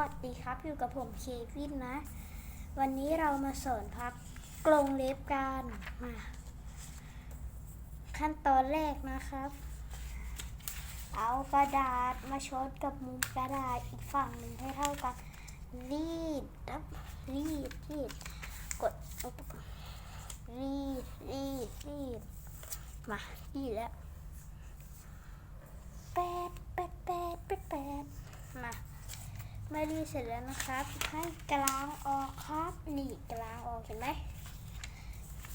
วัสดีครับ อยู่กับผมเควินนะ วันนี้เรามาสอนพับกรงเล็บกันมาขั้นตอนแรกนะครับ เอากระดาษมาชดกับมุมกระดาษอีกฝั่งหนึ่งให้เท่ากัน รีดรับรีดรีดกดรีดรีดรีดมารีดแล้วแปดแปดแปดแปดแปดมา มื่อรีเสร็จแล้วนะครับ ให้กลางออกครับ นี่กลางออกเห็นไหม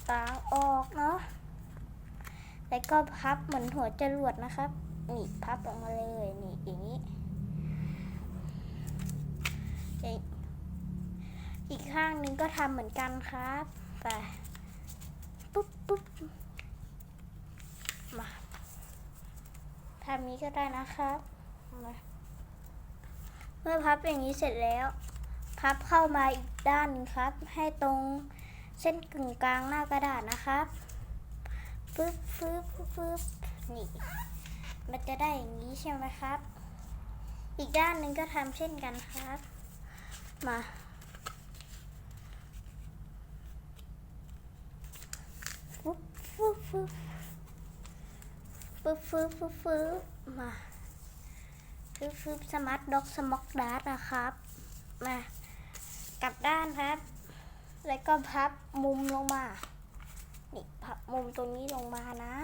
กลางออกเนาะ แล้วก็พับเหมือนหัวจรวดนะครับ นี่พับออกมาเลยนี่อย่างนี้ อีกข้างหนึงก็ทำเหมือนกันครับไปปุ๊บปุ๊บมาทำนี้ก็ได้นะครับมา มื่อพับอย่างนี้เสร็จแล้ว พับเข้ามาอีกด้านครับ ให้ตรงเส้นกึ่งกลางหน้ากระดาษนะครับปึ๊บปึ๊บปึ๊บปึ๊บนี่มันจะได้อย่างนี้ใช่ไหมครับ อีกด้านหนึ่งก็ทำเช่นกันครับ มาปุ๊บปุ๊บปุ๊บปุ๊บปุ๊บปุ๊บปุ๊บมา ปุ๊บปุ๊บสมาร์ทด็อกสม็อกดาร์นะครับ มากลับด้านครับ แล้วก็พับมุมลงมา นี่พับมุมตรงนี้ลงมานะ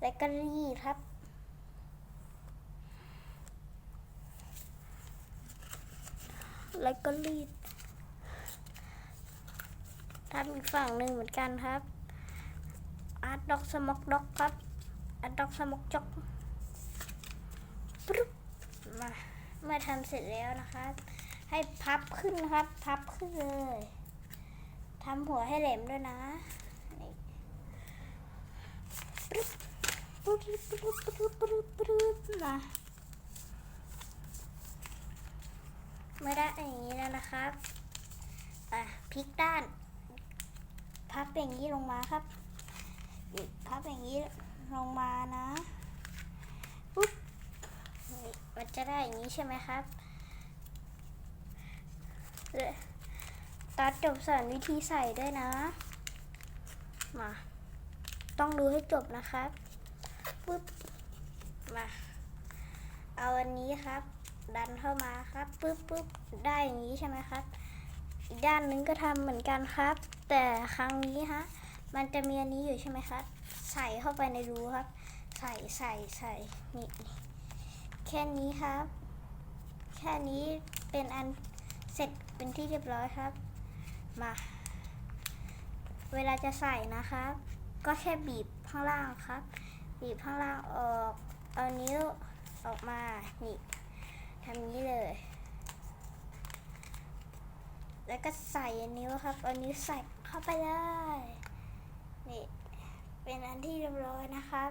แล้วก็รีดครับแล้วก็รีดทำอีกฝั่งหนึ่งเหมือนกันครับอาร์ตด็อกสม็อกด็อกครับอาร์ตด็อกสม็อกจ็อก ปึ๊บมาเมื่อทำเสร็จแล้วนะครับ ให้พับขึ้นนะครับ พับขึ้นเลยทำหัวให้แหลมด้วยนะนี่ปึ๊บปึ๊บปึ๊บปึ๊บปึ๊บปึ๊บปึ๊บมาเมื่อได้อย่างนี้แล้วนะครับอะพลิกด้าน พับอย่างนี้ลงมาครับพับอย่างนี้ลงมานะปุ๊บนี่มัน จะได้อย่างนี้ใช่ไหมครับตอนจบสอนวิธีใส่ด้วยนะ มา ต้องดูให้จบนะครับปุ๊บ มา เอาอันนี้ครับ ดันเข้ามาครับปุ๊บปุ๊บได้อย่างนี้ใช่ไหมครับ อีกด้านนึงก็ทำเหมือนกันครับ แต่ครั้งนี้ฮะ มันจะมีอันนี้อยู่ใช่ไหมครับ ใส่เข้าไปในรูครับ ใส่ใส่ใส่นี่ แค่นี้ครับ แค่นี้เป็นอันเสร็จเป็นที่เรียบร้อยครับ มา เวลาจะใส่นะครับ ก็แค่บีบข้างล่างครับ บีบข้างล่างออก เอานิ้วออกมา นี่ทำนี้เลย แล้วก็ใส่อนนิ้วครับเอานิ้วใส่เข้าไปเลย นี่ เป็นอันที่เรียบร้อยนะครับ